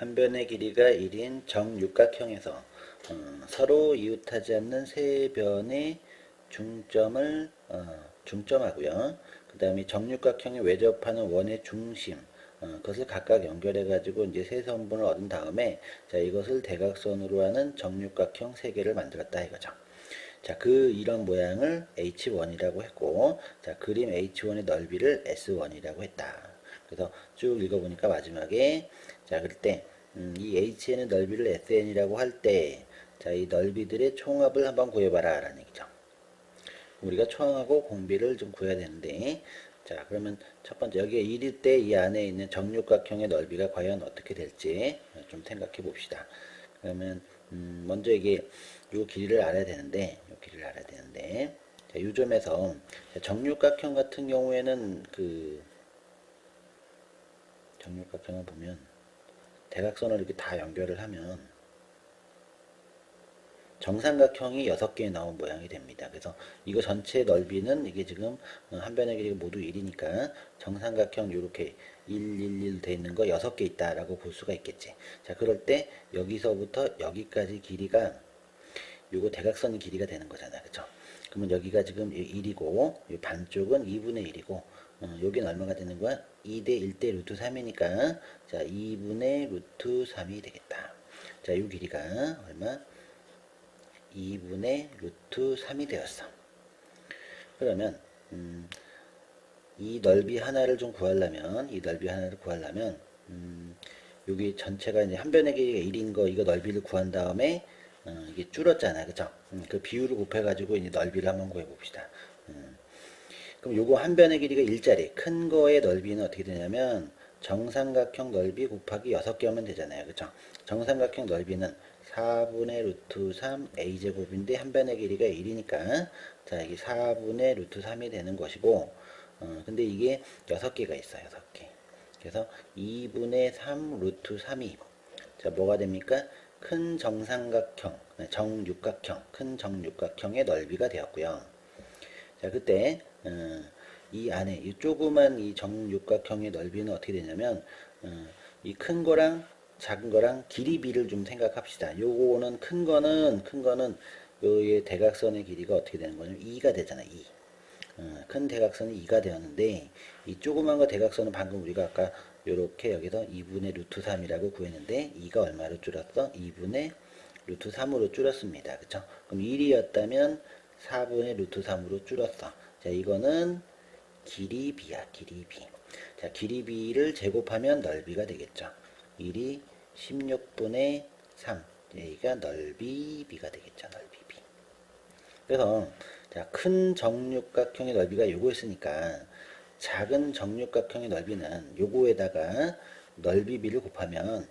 한 변의 길이가 1인 정육각형에서 어, 서로 이웃하지 않는 세 변의 중점을 어, 중점하고요. 그 다음에 정육각형에 외접하는 원의 중심 어, 그것을 각각 연결해 가지고 이제 세 선분을 얻은 다음에 자 이것을 대각선으로 하는 정육각형 세 개를 만들었다 이거죠. 자, 그 이런 모양을 H1이라고 했고, 자, 그림 H1의 넓이를 S1이라고 했다. 그래서 쭉 읽어보니까 마지막에, 자, 그럴 때, 음, 이 HN의 넓이를 SN이라고 할 때, 자, 이 넓이들의 총합을 한번 구해봐라. 라는 얘기죠. 우리가 총하고 공비를 좀 구해야 되는데, 자, 그러면 첫 번째, 여기에 1일 때 이 안에 있는 정육각형의 넓이가 과연 어떻게 될지 좀 생각해 봅시다. 그러면, 음, 먼저 이게 요 길이를 알아야 되는데, 요 길이를 알아야 되는데, 자, 요 점에서 자, 정육각형 같은 경우에는 그 정육각형을 보면 대각선을 이렇게 다 연결을 하면 정삼각형이 6개 나온 모양이 됩니다. 그래서 이거 전체 넓이는 이게 지금 어, 한 변의 길이가 모두 1이니까 정삼각형 이렇게 1, 1, 1 돼 있는 거 6개 있다라고 볼 수가 있겠지. 자, 그럴 때 여기서부터 여기까지 길이가 요거 대각선 길이가 되는 거잖아. 그쵸? 그러면 여기가 지금 1이고 이 반쪽은 2분의 1이고 어, 여기는 얼마가 되는 거야? 2대 1대 루트 3이니까 자 2분의 루트 3이 되겠다. 자, 이 길이가 얼마? 2분의 루트 3이 되었어. 그러면 음, 이 넓이 하나를 좀 구하려면 이 넓이 하나를 구하려면 음, 여기 전체가 이제 한 변의 길이가 1인 거 이거 넓이를 구한 다음에 어, 이게 줄었잖아 그죠 음, 그 비율을 곱해 가지고 이제 넓이를 한번 구해 봅시다 음, 그럼 요거 한 변의 길이가 1짜리. 큰 거의 넓이는 어떻게 되냐면 정삼각형 넓이 곱하기 6개 하면 되잖아요. 그죠 정삼각형 넓이는 4분의 루트 3 a제곱인데 한 변의 길이가 1이니까. 자 이게 4분의 루트 3이 되는 것이고 어, 근데 이게 6개가 있어요. 6개. 그래서 2분의 3 루트 3이. 자 뭐가 됩니까? 큰 정삼각형 네, 정육각형 큰 정육각형의 넓이가 되었고요. 자 그때 어, 이 안에 이 조그만 이 정육각형의 넓이는 어떻게 되냐면 어, 이큰 거랑 작은 거랑 길이 비를 좀 생각합시다. 요거는 큰 거는 큰 거는 요의 대각선의 길이가 어떻게 되는 거냐면 2가 되잖아. 2. 어, 큰 대각선이 2가 되었는데 이 조그만 거 대각선은 방금 우리가 아까 요렇게 여기서 2분의 루트 3이라고 구했는데 2가 얼마로 줄었어? 2분의 루트 3으로 줄었습니다. 그쵸? 그럼 1이었다면 4분의 루트 3으로 줄었어. 자, 이거는 길이 비야, 길이 비. 자, 길이 비를 제곱하면 넓이가 되겠죠. 1이 16분의 3. 여기가 넓이 비가 되겠죠. 넓이 비. 그래서 자, 큰 정육각형의 넓이가 요거였으니까 작은 정육각형의 넓이는 요거에다가 넓이 비를 곱하면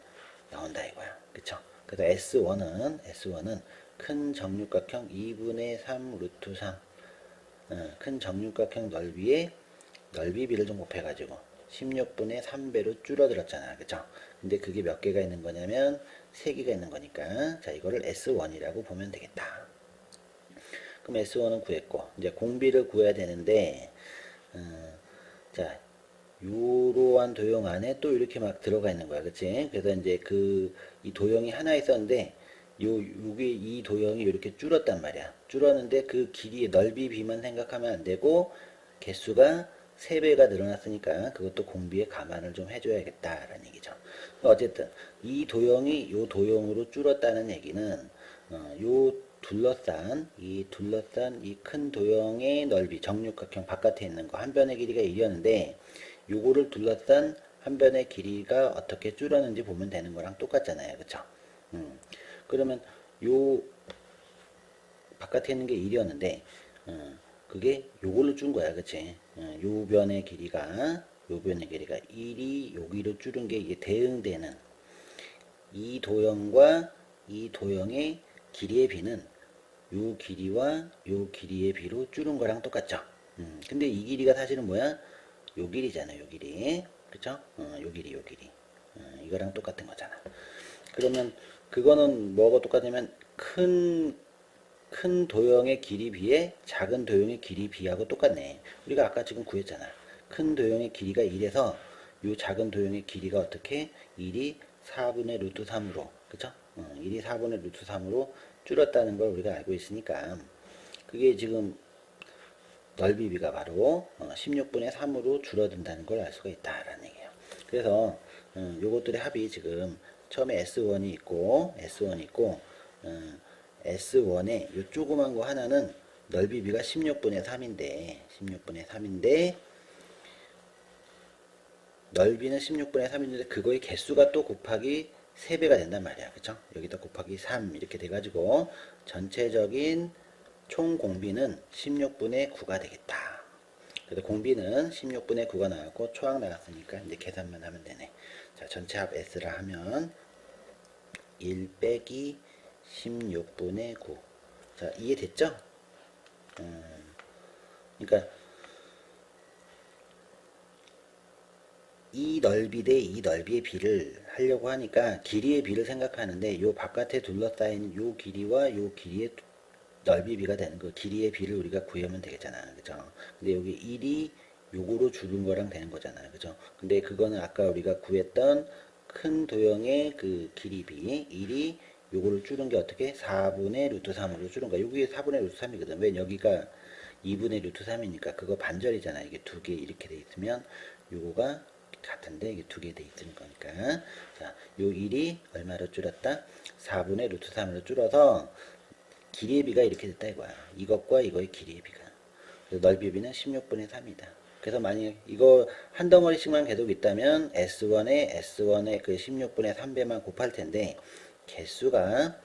나온다 이거야. 그쵸? 그래서 S1은 S1은 큰 정육각형 2분의 3 루트 3. 어, 큰 정육각형 넓이에 넓이 비를 좀 곱해가지고 16분의 3배로 줄어들었잖아. 그쵸? 근데 그게 몇 개가 있는 거냐면 3개가 있는 거니까 자 이거를 S1이라고 보면 되겠다. 그럼 S1은 구했고 이제 공비를 구해야 되는데 어, 자 요러한 도형 안에 또 이렇게 막 들어가 있는 거야. 그치? 그래서 이제 그 이 도형이 하나 있었는데 요 요게 이 도형이 이렇게 줄었단 말이야. 줄었는데 그 길이의 넓이 비만 생각하면 안 되고 개수가 3배가 늘어났으니까 그것도 공비에 감안을 좀 해줘야겠다라는 얘기죠. 어쨌든 이 도형이 요 도형으로 줄었다는 얘기는 어, 요 둘러싼 이 둘러싼 이 큰 도형의 넓이 정육각형 바깥에 있는 거 한 변의 길이가 1이었는데 요거를 둘러싼 한 변의 길이가 어떻게 줄었는지 보면 되는 거랑 똑같잖아요. 그쵸? 음. 그러면 요 바깥에 있는 게 1이었는데 어, 그게 요걸로 준 거야. 그치? 어, 요 변의 길이가 요 변의 길이가 1이 여기로 줄은 게 이게 대응되는 이 도형과 이 도형의 길이의 비는 요 길이와 요 길이의 비로 줄은 거랑 똑같죠. 음, 근데 이 길이가 사실은 뭐야? 요 길이잖아, 요 길이. 그쵸? 어, 요 길이, 요 길이. 어, 이거랑 똑같은 거잖아. 그러면 그거는 뭐가 똑같냐면 큰, 큰 도형의 길이 비에 작은 도형의 길이 비하고 똑같네. 우리가 아까 지금 구했잖아. 큰 도형의 길이가 1에서 요 작은 도형의 길이가 어떻게 1이 4분의 루트 3으로 그쵸? 어, 1이 4분의 루트 3으로 줄었다는 걸 우리가 알고 있으니까 그게 지금 넓이 비가 바로 어, 16분의 3으로 줄어든다는 걸 알 수가 있다라는 얘기예요. 그래서 어, 요것들의 합이 지금 처음에 S1이 있고 S1이 있고 어, S1에 요 조그만 거 하나는 넓이 비가 16분의 3인데 16분의 3인데 넓이는 16분의 3인데 그거의 개수가 또 곱하기 3배가 된단 말이야. 그쵸? 여기다 곱하기 3 이렇게 돼가지고 전체적인 총 공비는 16분의 9가 되겠다. 그래서 공비는 16분의 9가 나왔고 초항 나왔으니까 이제 계산만 하면 되네. 자, 전체 합 S라 하면 1 빼기 16분의 9. 자, 이해됐죠? 음, 그러니까 이 넓이 대 이 넓이의 비를 하려고 하니까 길이의 비를 생각하는데 요 바깥에 둘러싸인 요 길이와 요 길이의 넓이 비가 되는 그 길이의 비를 우리가 구하면 되겠잖아. 그죠? 근데 여기 1이 요거로 줄은 거랑 되는 거잖아요. 그죠? 근데 그거는 아까 우리가 구했던 큰 도형의 그 길이 비 1이 요거를 줄은 게 어떻게? 4분의 루트 3으로 줄은 거야. 여기 4분의 루트 3이거든. 왜 여기가 2분의 루트 3이니까 그거 반절이잖아. 이게 두 개 이렇게 돼 있으면 요거가 같은데 이게 두 개 돼 있는 거니까. 자, 요 1이 얼마로 줄었다? 4분의 루트 3으로 줄어서 길이의 비가 이렇게 됐다 이거야. 이것과 이거의 길이의 비가. 넓이의 비는 16분의 3이다. 그래서 만약 이거 한 덩어리씩만 계속 있다면 S1에 S1의 그 16분의 3배만 곱할 텐데 개수가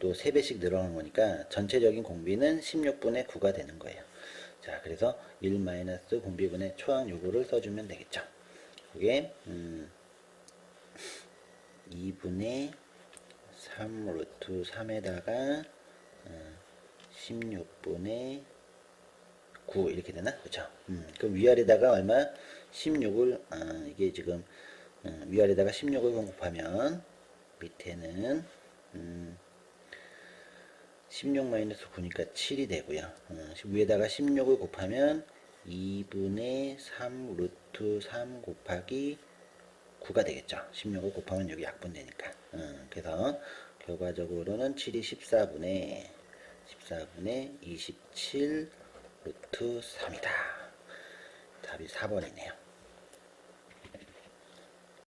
또 3배씩 늘어나는 거니까 전체적인 공비는 16분의 9가 되는 거예요. 자, 그래서 1 마이너스 공비분의 초항 요거를 써주면 되겠죠. 그게 음, 2분의 3 루트 3에다가 어, 16분의 9 이렇게 되나? 그쵸? 음, 그럼 위아래다가 얼마? 16을 아, 이게 지금 음, 위아래다가 16을 곱하면 밑에는 음, 16 마이너스 9니까 7이 되고요. 어, 위에다가 16을 곱하면 2분의 3 루트 3 곱하기 9가 되겠죠. 16을 곱하면 여기 약분되니까. 어, 그래서 결과적으로는 7이 14분의 14분의 27 루트 3이다. 답이 4번이네요.